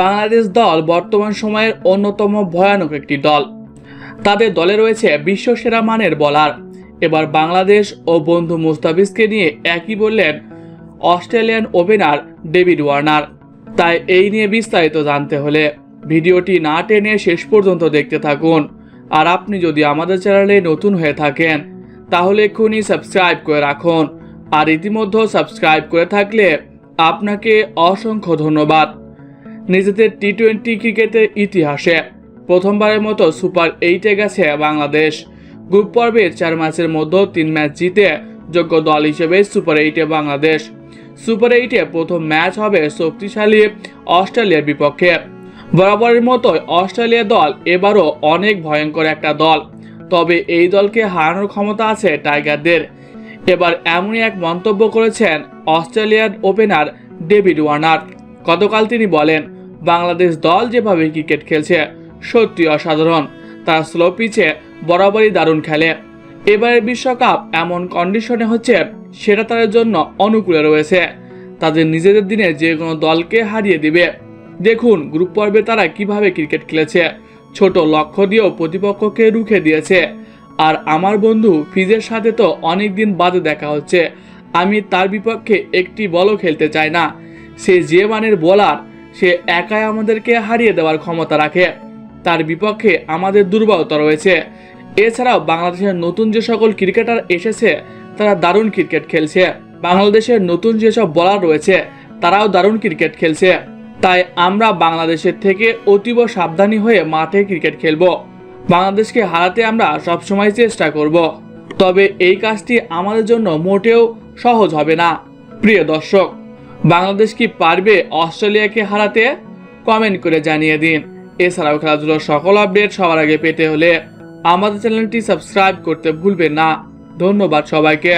বাংলাদেশ দল বর্তমান সময়ের অন্যতম ভয়ানক একটি দল। তাদের দলে রয়েছে বিশ্বসেরা মানের বলার। এবার বাংলাদেশ ও বন্ধু মুস্তাফিজকে নিয়ে একই বললেন অস্ট্রেলিয়ান ওপেনার ডেভিড ওয়ার্নার। তাই এই নিয়ে বিস্তারিত জানতে হলে ভিডিওটি না টেনে শেষ পর্যন্ত দেখতে থাকুন। আর আপনি যদি আমাদের চ্যানেলে নতুন হয়ে থাকেন, তাহলে এক্ষুনি সাবস্ক্রাইব করে রাখুন। আর ইতিমধ্যে সাবস্ক্রাইব করে থাকলে আপনাকে অসংখ্য ধন্যবাদ। নিজেদের টি টোয়েন্টি ক্রিকেটের ইতিহাসে প্রথমবারের মতো সুপার এইটে গেছে বাংলাদেশ। গ্রুপ পর্বের চার ম্যাচের মধ্যে তিন ম্যাচ জিতে যোগ্য দল হিসেবে সুপার এইটে বাংলাদেশ। সুপার এইটে প্রথম ম্যাচ হবে শক্তিশালী অস্ট্রেলিয়ার বিপক্ষে। বরাবরের মতো অস্ট্রেলিয়া দল এবারও অনেক ভয়ঙ্কর একটা দল। তবে এই দলকে হারানোর ক্ষমতা আছে টাইগারদের। এবার এমনই এক মন্তব্য করেছেন অস্ট্রেলিয়ার ওপেনার ডেভিড ওয়ার্নার। গতকাল তিনি বলেন বাংলাদেশ দল যেভাবে ক্রিকেট খেলছে সত্যি অসাধারণ। তার স্লো পিচে বরাবরই দারুণ খেলে। এবারের বিশ্বকাপ এমন কন্ডিশনে হচ্ছে, সেটা তাদের জন্য অনুকূলে রয়েছে। তাদের নিজেদের দিনে যে কোনো দলকে হারিয়ে দিবে। দেখুন গ্রুপ পর্বে তারা কীভাবে ক্রিকেট খেলেছে। ছোট লক্ষ্য দিয়েও প্রতিপক্ষকে রুখে দিয়েছে। আর আমার বন্ধু ফিজের সাথে তো অনেক দিন বাদে দেখা হচ্ছে। আমি তার বিপক্ষে একটি বলও খেলতে চাই না। সে যে মানের বোলার সে একাই আমাদেরকে হারিয়ে দেওয়ার ক্ষমতা রাখে। তার বিপক্ষে আমাদের দুর্বলতা রয়েছে। এছাড়াও বাংলাদেশের নতুন যে সকল ক্রিকেটার এসেছে, তারা দারুণ ক্রিকেট খেলছে। বাংলাদেশের নতুন যেসব বলার রয়েছে, তারাও দারুণ ক্রিকেট খেলছে। তাই আমরা বাংলাদেশের থেকে অতীব সাবধানী হয়ে মাঠে ক্রিকেট খেলব। বাংলাদেশকে হারাতে আমরা সবসময় চেষ্টা করব। তবে এই কাজটি আমাদের জন্য মোটেও সহজ হবে না। প্রিয় দর্শক বাংলাদেশ কি পারবে অস্ট্রেলিয়াকে হারাতে? কমেন্ট করে জানিয়ে দিন। এছাড়াও খেলাধুলোর সকল আপডেট সবার আগে পেতে হলে আমাদের চ্যানেলটি সাবস্ক্রাইব করতে ভুলবেন না। ধন্যবাদ সবাইকে।